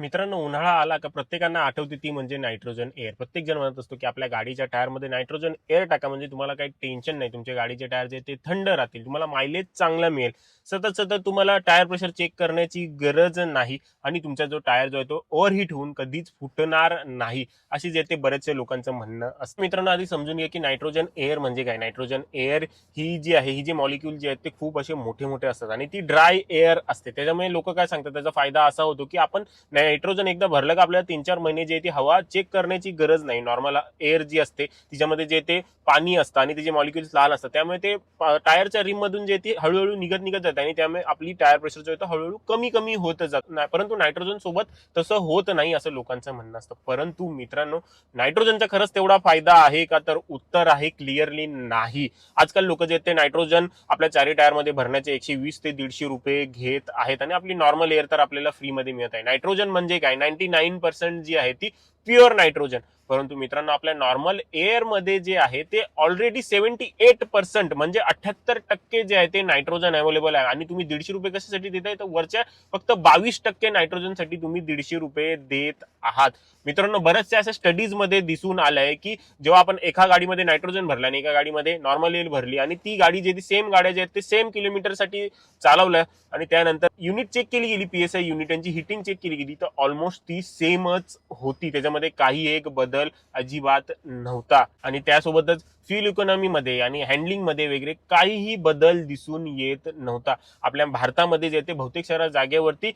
मित्रांनो उन्हाळा आला का प्रत्येकांना आठवते ती म्हणजे नायट्रोजन एअर प्रत्येक जण म्हणत असतो की आपल्या गाडीच्या टायरमध्ये नायट्रोजन एअर टाका म्हणजे तुम्हाला काही टेन्शन नाही. तुमच्या गाडीचे टायर जे ते थंड राहतील. तुम्हाला मायलेज चांगला मिळेल. सतत सतत तुम्हाला टायर प्रेशर चेक करण्याची गरज नाही आणि तुमचा जो टायर जो आहे तो ओव्हरहीट होऊन कधीच फुटणार नाही अशी जे ते बरेचसे लोकांचं म्हणणं असतं. मित्रांनो आधी समजून घ्या की नायट्रोजन एअर म्हणजे काय? नायट्रोजन एअर ही जी आहे ही जी मॉलिक्यूल जी आहेत ते खूप असे मोठे मोठे असतात आणि ती ड्राय एअर असते. त्याच्यामुळे लोक काय सांगतात? त्याचा फायदा असा होतो की आपण नायट्रोजन एकदा भरलं का आपल्याला तीन चार महिने जे ती हवा चेक करण्याची गरज नाही. नॉर्मल एअर जी असते तिच्यामध्ये जे ते पाणी असतं आणि त्याचे मॉलिक्युल्स लहान असतात त्यामुळे ते टायरच्या रिम मधून जे ती हळूहळू निघत निघत जाते आणि त्यामुळे आपली टायर प्रेशर जो आहे तो हळूहळू कमी कमी होत जात नाही. परंतु नायट्रोजन सोबत तसं होत नाही असं लोकांचं म्हणणं असतं. परंतु मित्रांनो नायट्रोजनचा खरंच तेवढा फायदा आहे का? तर उत्तर आहे क्लिअरली नाही. आजकाल लोक जे ते नायट्रोजन आपल्या चारी टायरमध्ये भरण्याचे एकशे वीस ते दीडशे रुपये घेत आहेत आणि आपली नॉर्मल एअर तर आपल्याला फ्रीमध्ये मिळत आहे. नायट्रोजन म्हणजे काय? नाईन्टी नाईन पर्सेंट जी आहे ती प्युअर नायट्रोजन परंतु मित्रांनो आपल्या नॉर्मल एअरमध्ये जे आहे ते ऑलरेडी सेव्हन्टी एट पर्सेंट म्हणजे अठ्याहत्तर टक्के जे आहे ते नायट्रोजन अवेलेबल आहे. आणि तुम्ही दीडशे रुपये कशासाठी देताय? तर वरच्या फक्त बावीस टक्के नायट्रोजनसाठी तुम्ही दीडशे रुपये देत आहात. मित्रांनो बऱ्याचशा अशा स्टडीजमध्ये दिसून आलं आहे की जेव्हा आपण एका गाडीमध्ये नायट्रोजन भरलं आणि एका गाडीमध्ये नॉर्मल एअर भरली आणि ती गाडी जे ती सेम गाड्या जे आहेत ते सेम किलोमीटरसाठी चालवलं आणि त्यानंतर युनिट चेक केली गेली पी एस युनिट युनिटांची हिटिंग चेक केली गेली तर ऑलमोस्ट ती सेमच होती. त्याच्यामध्ये काही एक बदल अजिबात नव्हता. आणि त्यासोबतच फ्युल इकॉनॉमीमध्ये आणि हँडलिंगमध्ये वगैरे काहीही बदल दिसून येत नव्हता. आपल्या भारतामध्ये जे ते बहुतेक शहरा जागेवरती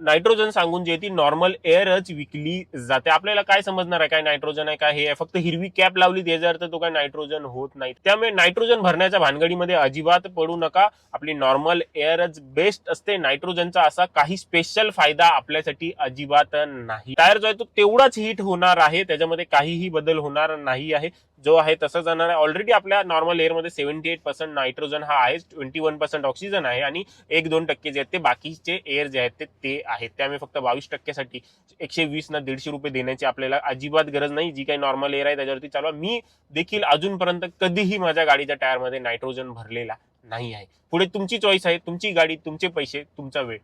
नायट्रोजन सांगून जे ती नॉर्मल एअरच विकली जाते. आपल्याला काय समजणार आहे? काय नायट्रोजन आहे काय हे आहे? फक्त हिरवी कॅप लावली त्याचा अर्थ तो काय नायट्रोजन होत नाही. त्यामुळे नायट्रोजन भरण्याच्या भानगडीमध्ये अजिबात पडू नका. आपली नॉर्मल एअरच बेस्ट असते. नायट्रोजनचा असा काही स्पेशल फायदा आपल्यासाठी अजिबात नाही. टायर जो आहे तो तेवढाच हिट होणार आहे. त्याच्यामध्ये काहीही बदल होणार नाही आहे. जो आहे तसं जाणार आहे. ऑलरेडी आपल्या नॉर्मल एअरमध्ये सेव्हन्टी एट पर्सेंट नायट्रोजन हा आहे ट्वेंटी वन पर्सेंट ऑक्सिजन आहे. आणि एक दोन टक्के जे आहेत ते बाकीचे एअर जे आहेत ते ते आहेत त्यामुळे फक्त बावीस टक्क्यासाठी एकशे वीस ना दीडशे रुपये देण्याची आपल्याला अजिबात गरज नाही. जी काही नॉर्मल एअर आहे त्याच्यावरती चालवा. मी देखील अजूनपर्यंत कधीही माझ्या गाडीच्या टायरमध्ये नायट्रोजन भरलेला नाही आहे. पुढे तुमची चॉईस आहे. तुमची गाडी तुमचे पैसे तुमचा वेळ.